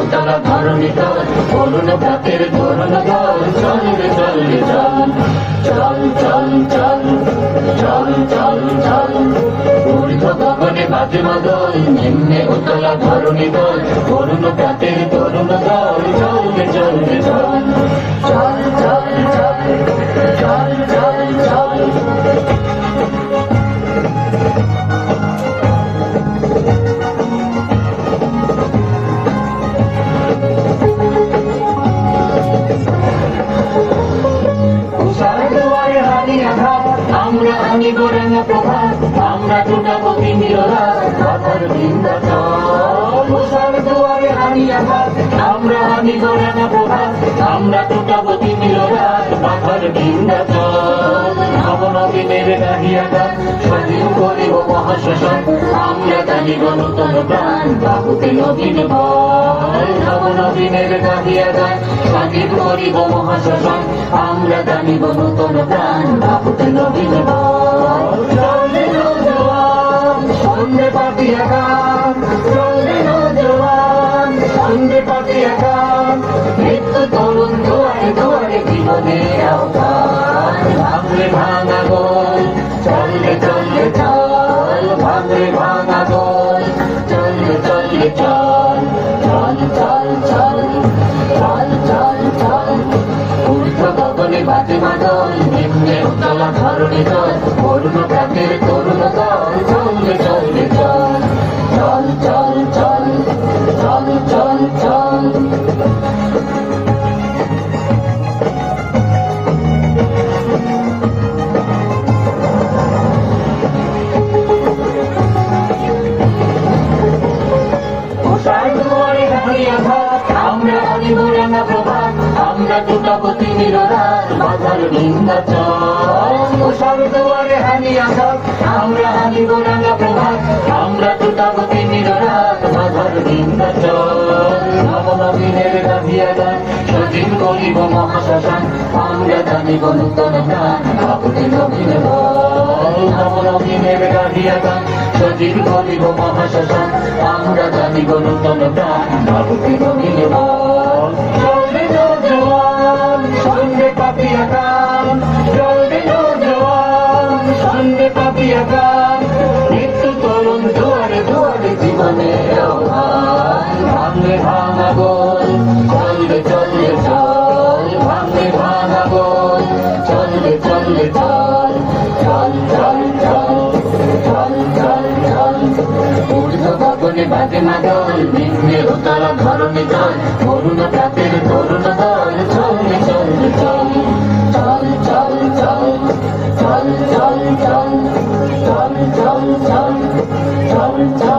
উতলা ধরণী দল করুণ প্রাতের ধরণ দল, চল রে চল রে, চল চল চল চল চল চল চল। ঊর্ধ্ব গগনে বাজে মাদল, নিম্নে উতলা ধরণী দল করুণ প্রাতের ধরণ দল, চল রে চল রে, চল। গোরাঙা প্রভাত আমরা টুটাবো তিমিররা কথার বৃন্দা চল উষার দুয়ারে হানি আঘাত আমরা আনি গোরাঙা প্রভাত আমরা টুটাবো তিমিররা গাহিয়া গান স্বাধীন করিব মহাশ্মশান আমরা জানিব নূতন প্রাণ, বাহুতে নবীন বল। নবনবীনের গাহিয়া গান স্বাধীন করিব মহাশ্মশান আমরা জানিব নূতন প্রাণ পাতিয়া গান চলে নৌজওয়ান সন্ধে পাতিয়া গান মৃত্যু তরুণ দুয়ারে দুয়ারে জীবনের আহ্বান ভাঙলে ভাঙা গোল চললে চললে চল ভাঙলে ভাঙা গোল চললে চললে ঘাট, আমরা আনিব রাঙা প্রভাত আমরা তিমির রাত বাধার নিন্দা চল উষার দুয়ারে হারিয়া ঘাট, আমরা আনিব রাঙা প্রভাত আমরা টুটাবো তিমির বাধার নিন্দা নবনবীনের গাভিয়া গান সজীব করিব মহাশ্মশান আমরা জানিব নূতন প্রাণ বাবুতে নবীন বল নবনবীনের গাভিয়া গান সজীব করিব মহাশ্মশান আমরা জানিব নূতন প্রাণ বাবুতে নবীন বল চলবে নৌজওয়ান সঙ্গে পাপিয়া গান চলবে নৌজওয়ান সঙ্গে পাপিয়া গান চলে চল চল চল চল চল চল চল ঊর্ধ্ব গগনে বাজে মাদল বিঘ্নে উতলা ধরণে দল করুণ প্রাতের করুণ দল চলে চল চল চল চল চল চল চল চল চল চল চল চল চল